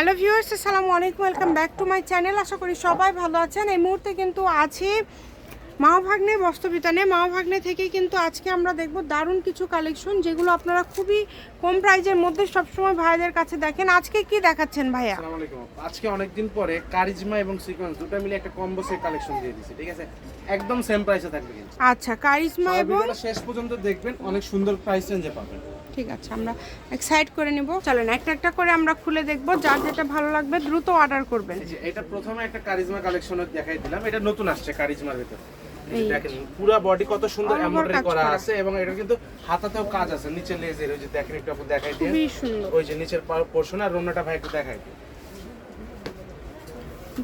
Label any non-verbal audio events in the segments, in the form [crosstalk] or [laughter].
Hello viewers আসসালামু আলাইকুম welcome back to my channel. আশা করি সবাই ভালো আছেন। এই মুহূর্তে কিন্তু আছি মাওভাগ্নে বস্ত্রবিতানে। মাওভাগ্নে থেকে কিন্তু আজকে আমরা দেখব দারুণ কিছু কালেকশন যেগুলো আপনারা খুবই কম প্রাইজের মধ্যে সবসময় ভাইয়াদের কাছে দেখেন। আজকে কি দেখাচ্ছেন ভাইয়া? আসসালামু আলাইকুম। আজকে অনেকদিন পরে কারিজমা এবং সিকোয়েন্স দুটো মিলে একটা কম্বো সেট কালেকশন দিয়ে দিয়েছি ঠিক আছে? একদম সেম প্রাইসে থাকবে আচ্ছা কারিজমা এবং শেষ পর্যন্ত দেখবেন অনেক সুন্দর প্রাইস রেঞ্জে পাবেন। ঠিক আছে আমরা এক সাইড করে নিব। চলেন একটা একটা করে আমরা খুলে দেখব যার যেটা ভালো লাগবে দ্রুত অর্ডার করবেন। এটা প্রথমে একটা কারিজমা কালেকশন দেখাই দিলাম। এটা নতুন আসছে কারিজমার ভিতর। দেখেন পুরো বডি কত সুন্দর এমব্রয়ডারি করা। আছে এবং এটা কিন্তু হাতাতেও কাজ আছে। নিচে লেজের ওই যে দেখেন একটু দেখাই দিই খুবই সুন্দর। ওই যে নিচের পোর্শন আর রোনাটা ভাই একটু দেখাই দিই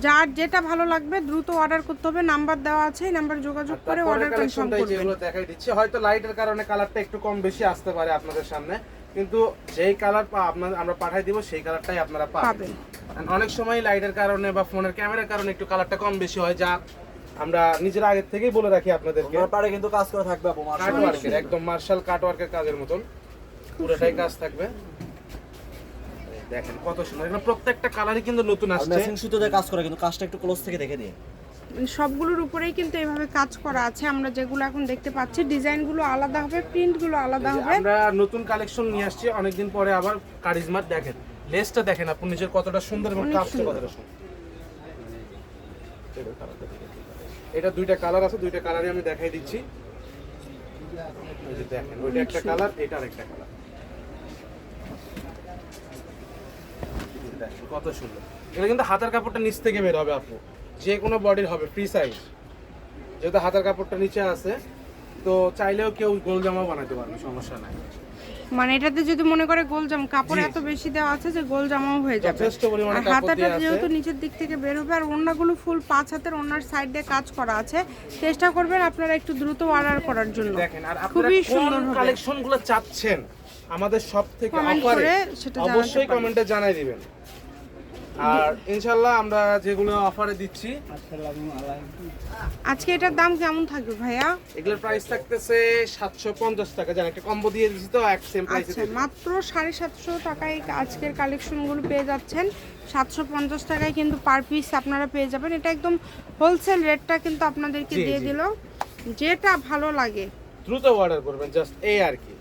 যার যেটা ভালো লাগবে দ্রুত অর্ডার করতে হবে। নাম্বার দেওয়া আছে এই নাম্বার যোগাযোগ করে অর্ডার কনফার্ম করবেন। যেগুলো দেখাই দিচ্ছি। হয়তো লাইটের কারণে কালারটা একটু কম বেশি আসতে পারে আপনাদের সামনে। কিন্তু যেই কালার আপনার আমরা পাঠাই দিব সেই কালারটাই আপনারা পাবেন। অনেক সময় লাইটের কারণে বা ফোনের ক্যামেরার কারণে একটু কালারটা কম বেশি হয় যা আমরা নিজেরা আগে থেকেই বলে রাখি আপনাদেরকে। পাড়ে কিন্তু কাজ করে থাকবে আপু। ওয়ার্কের একদম মার্শাল কাট ওয়ার্কের কাজের মতন। পুরোটাই কাজ থাকবে। দেখেন কত সুন্দর। এগুলো প্রত্যেকটা কালারই কিন্তু নতুন আসছে। ম্যাচিং সুতোতে কাজ করে কিন্তু কাজটা একটু ক্লোজ থেকে দেখে নিন মানে সবগুলোর উপরেই কিন্তু এভাবে কাজ করা আছে। আমরা যেগুলো এখন দেখতে পাচ্ছি ডিজাইনগুলো আলাদা হবে প্রিন্টগুলো আলাদা হবে। আমরা নতুন কালেকশন নিয়ে আসছি অনেকদিন পরে আবার কারিজমার দেখেন। লেসটা দেখেন আপনি নিজের কতটা সুন্দর এবং কাজটা কতটা সুন্দর। এটা দুইটা কালার আছে দুইটা কালারই আমি দেখাই দিচ্ছি। দেখেন ওইটা একটা কালার এটা আরেকটা কালার দেখেন কত সুন্দর। এটা কিন্তু হাতের কাপড়টা নিচ থেকে বের হবে আপু। যে কোনো বডির হবে ফ্রি সাইজ যেহেতু হাতের কাপড়টা নিচে আছে তো চাইলেও কেউ গোল জামা বানাতে পারবে সমস্যা নাই। মানে এটাতে যদি মনে করে গোল জামা কাপড় এত বেশি দেওয়া আছে যে গোল জামাও হয়ে যাবে। আর হাতাটা যেহেতু নিচের দিক থেকে বের হবে আর ওড়নাগুলো ফুল পাঁচ হাতের ওড়নার সাইড দিয়ে কাজ করা আছে চেষ্টা করবেন আপনারা একটু দ্রুত অর্ডার করার জন্য। দেখেন আর খুবই সুন্দর হবে। কালেকশনগুলো চাচ্ছেন আমাদের সব থেকে অফারে অবশ্যই কমেন্টে জানাই দিবেন। আর ইনশাল্লাহ আমরা যেগুলো অফারে দিচ্ছি আজকে এটার দাম কেমন থাকবে ভাইয়া? এগুলোর প্রাইস থাকতেছে সাতশো পঞ্চাশ টাকা। জানেন একটা কম্বো দিয়ে দিচ্ছি তো এক সেম প্রাইসে আচ্ছা মাত্র সাড়ে সাতশো টাকায় আজকের কালেকশনগুলো পেয়ে যাচ্ছেন। সাতশো পঞ্চাশ টাকায় কিন্তু পার পিস আপনারা পেয়ে যাবেন। এটা একদম হোলসেল রেটটা কিন্তু আপনাদেরকে দিয়ে দিল। যেটা ভালো লাগে। দ্রুত অর্ডার করবেন জাস্ট এই আর কি।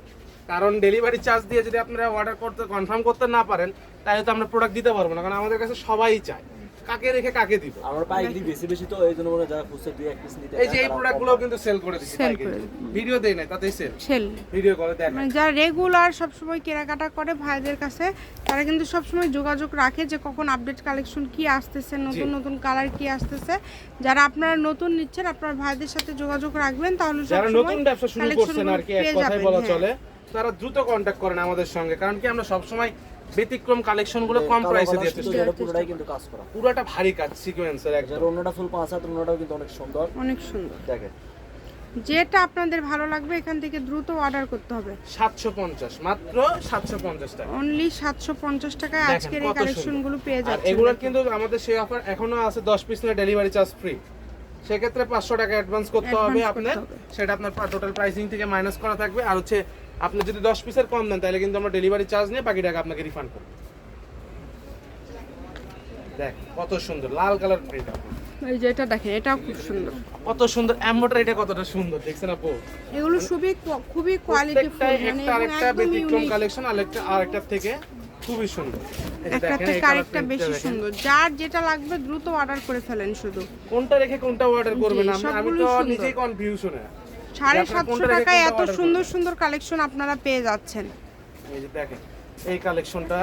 কারণ ডেলিভারি চার্জ দিয়ে যদি আপনারা অর্ডার করতে কনফার্ম করতে না পারেন তাহলে তো আমরা প্রোডাক্ট দিতে পারব না কারণ আমাদের কাছে সবাই চায়। কাকে রেখে কাকে দিব? আমার পাইকারি বেশি বেশি তো এই জন্য মনে যারা খুচরা দুই এক পিস নিতে এই যে এই প্রোডাক্টগুলো কিন্তু সেল করে দিচ্ছি Sell করে ভিডিও দেই না তাতেই সেল সেল ভিডিও করে দেখ মানে যারা রেগুলার সব সবসময় কেনাকাটা করে ভাইদের কাছে তারা কিন্তু সব সময় যোগাযোগ রাখে যে কখন আপডেট কালেকশন কি আসতেছে নতুন নতুন কালার কি আসতেছে। যারা আপনারা নতুন নিচ্ছেন আপনার ভাইদের সাথে যোগাযোগ রাখবেন তাহলে যারা নতুন ব্যবসা শুরু করছেন আর কি এক যাবেন, বলা হ্যাঁ। চলে তারা দ্রুত কন্ট্যাক্ট করেন আমাদের সঙ্গে কারণ কি আমরা সবসময় ব্যতিক্রম কালেকশনগুলো কম প্রাইসে দিয়ে চেষ্টা করি। পুরোটাই কিন্তু কাজ করা। পুরোটা ভারী কাজ সিকোয়েন্সের একদম। অন্যটা ফুল পাঁচ হাত অন্যটাও কিন্তু অনেক সুন্দর। অনেক সুন্দর। দেখেন। যেটা আপনাদের ভালো লাগবে এখান থেকে দ্রুত অর্ডার করতে হবে। সাতশো পঞ্চাশ মাত্র সাতশো পঞ্চাশ টাকা। অনলি সাতশো পঞ্চাশ টাকায় আজকের এই। কালেকশনগুলো পেয়ে আর যাচ্ছে এগুলোর কিন্তু আমাদের সেই অফার এখনও আছে দশ পিস না ডেলিভারি চার্জ ফ্রি সেক্ষেত্রে পাঁচশো টাকা অ্যাডভান্স করতে হবে আপনার। সেটা আপনার টোটাল প্রাইসিং থেকে মাইনাস করা থাকবে। আর হচ্ছে আপনি যদি দশ পিসের কম দেন তাহলে কিন্তু আমরা ডেলিভারি চার্জ নিয়ে বাকি টাকা আপনাকে রিফান্ড করব। দেখ কত সুন্দর লাল কালার এই যে এটা দেখেন এটাও খুব সুন্দর। কত সুন্দর এমব্রয়ডারি এটা কতটা সুন্দর দেখছেন আপু? এগুলো খুবই খুবই কোয়ালিটিফুল প্রত্যেকটাই মানে একটা আরেকটা ব্যতিক্রম কালেকশন আরেকটা আরেকটার থেকে খুবই সুন্দর। একটা থেকে আরেকটা বেশি সুন্দর। যার যেটা লাগবে দ্রুত অর্ডার করে ফেলেন শুধু। কোনটা রেখে কোনটা অর্ডার করবেন? আমি তো নিজেই কনফিউশনে সাড়ে সাতশো টাকায় এত সুন্দর সুন্দর কালেকশন আপনারা পেয়ে যাচ্ছেন। এই যে দেখেন এই কালেকশনটা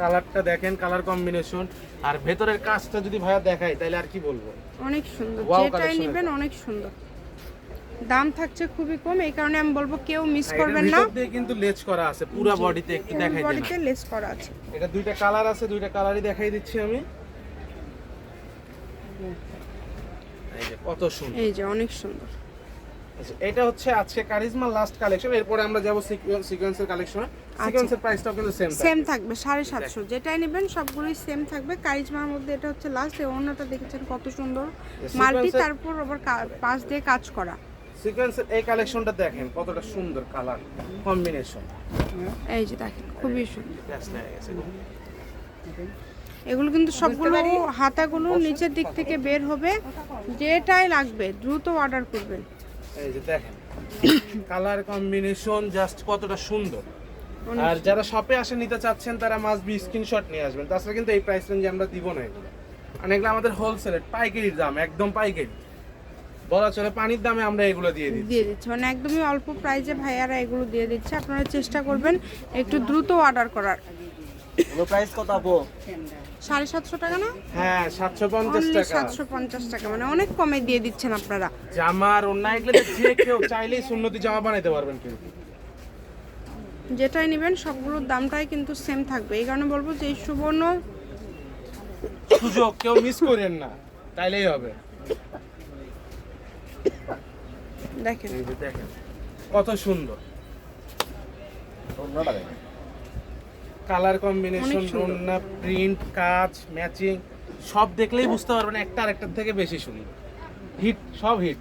কালারটা দেখেন কালার কম্বিনেশন আর ভেতরের কাজটা যদি ভাইয়া দেখাই তাহলে আর কি বলব? অনেক সুন্দর। যেটাই নেবেন অনেক সুন্দর। দাম থাকছে খুবই কম এই কারণে আমি বলব কেউ মিস করবেন না। দিয়ে কিন্তু লেজ করা আছে পুরো বডিতে একটু দেখাই দেন। বডিতে লেস করা আছে। এটা দুইটা কালার আছে দুইটা কালারই দেখাই দিচ্ছি আমি। এই যে কত সুন্দর। এই যে অনেক সুন্দর। এটা হচ্ছে আজকে কারিজমা লাস্ট কালেকশন এরপরে আমরা যাব সিকোয়েন্সের কালেকশনে। সিকোয়েন্সের প্রাইসটাও কিন্তু সেম সেম থাকবে। সাড়ে সাতশো। যেটাই নেবেন সবগুলোই সেম থাকবে। কারিজমার মধ্যে এটা হচ্ছে লাস্ট এই অন্যটা দেখেছেন কত সুন্দর। মাল্টি তারপর আবার পাশ দিয়ে কাজ করা। সিকোয়েন্সের এই কালেকশনটা দেখেন কতটা সুন্দর কালার কম্বিনেশন এই যে দেখেন খুবই সুন্দর। এগুলো কিন্তু সবগুলো হাতাগুলো নিচের দিক থেকে বের হবে। যেটাই লাগবে দ্রুত অর্ডার করবেন। এই যে দেখেন। কালার কম্বিনেশন জাস্ট কতটা সুন্দর। আর যারা শপে আসে নিতে চাচ্ছেন তারা মাস্ট বি স্ক্রিনশট নিয়ে আসবেন। তাছাড়া কিন্তু এই প্রাইস রেঞ্জে আমরা দিব না এগুলো। আর এগুলো আমাদের হোলসেলের পাইকারির দাম একদম পাইকারি। বলা চলে পানির দামে আমরা এগুলো দিয়ে দিই দিয়ে দিচ্ছে। মানে একদমই অল্প প্রাইজে ভাইয়ারা এগুলো দিয়ে দিচ্ছে। আপনারা চেষ্টা করবেন একটু দ্রুত অর্ডার করার। এগুলো প্রাইস কত আপু? সাড়ে সাতশো টাকা না? হ্যাঁ সাতশো পঞ্চাশ টাকা। সাতশো পঞ্চাশ টাকা মানে অনেক কমে দিয়ে দিচ্ছেন আপনারা। জামার অন্য এগুলো যে কেউ চাইলেই সুন্নতি জামা বানাইতে পারবেন কিন্তু। যেটাই নেবেন সবগুলোর দামটাই কিন্তু সেম থাকবে। এই কারণে বলব যে এই সুবর্ণ সুযোগ কেউ মিস করেন না তাইলেই হবে। দেখেন। দেখেন কত সুন্দর। কালার কম্বিনেশন রন্না প্রিন্ট কাজ ম্যাচিং সব দেখলেই বুঝতে পারবেন একটা আরেকটার থেকে বেশি সুন্দর। হিট সব হিট।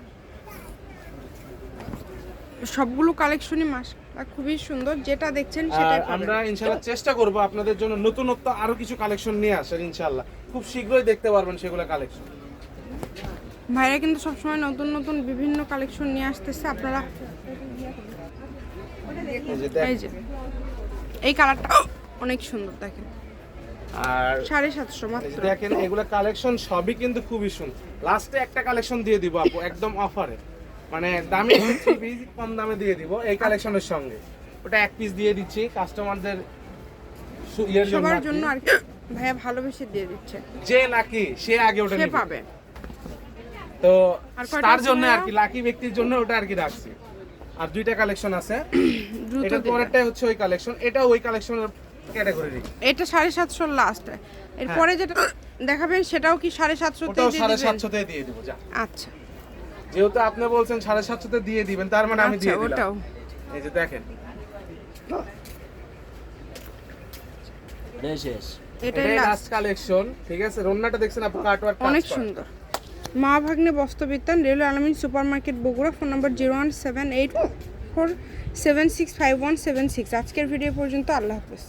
সবগুলো কালেকশনই মাস খুবই সুন্দর যেটা দেখছেন সেটাই আমরা পাবেন ইনশাল্লাহ চেষ্টা করব আপনাদের জন্য নতুনত্ব আরও কিছু কালেকশন নিয়ে আসার ইনশাল্লাহ খুব শীঘ্রই দেখতে পারবেন সেগুলো কালেকশন ভাইরা কিন্তু সবসময় নতুন নতুন বিভিন্ন কালেকশন নিয়ে আসতেছে আপনারা এই কালারটা অনেক সুন্দর দেখেন। আর সাড়ে সাতশো মাত্র। দেখেন এগুলো কালেকশন সবই কিন্তু খুবই সুন্দর লাস্টে একটা কালেকশন দিয়ে দিব আপু একদম অফারে মানে দামি কম দামে দিয়ে দিব এই কালেকশনের সঙ্গে। ওটা এক পিস দিয়ে দিচ্ছি কাস্টমারদের জন্য সবার আর কি। জন্য আর ভাইয়া ভালোবেসে দিয়ে দিচ্ছে। যে লাকি সে আগে ওটা সে পাবে। তো তার জন্য আর কি লাকি ব্যক্তির জন্য ওটা আর কি রাখছি। আর দুইটা কালেকশন আছে। [clears throat] দিবেন। পরেরটাই হচ্ছে ওই কালেকশন এটা ওই কালেকশনের এটা সাড়ে সাতশোর লাস্ট এরপরে যেটা দেখাবেন সেটাও কি সাড়ে সাতশোতে হ্যাঁ। দিয়ে সাড়ে সাতশোতে দিয়ে দিব আচ্ছা। যেহেতু আপনি বলছেন সাড়ে সাতশোতে দিয়ে দিবেন তার মানে আমি আচ্ছা দিয়ে ওটাও। দিলাম এই যে দেখেন। এটাই লাস্ট কালেকশন ঠিক আছে? রন্নাটা দেখছেন আপনি কাটওয়ার্ক অনেক সুন্দর। মা ভাগ্নে বস্ত্রবিত্তান রেল আলমিন super market Bogura phone number zero one seven eight four seven six five one seven six আজকের ভিডিও পর্যন্ত আল্লাহ হাফেজ।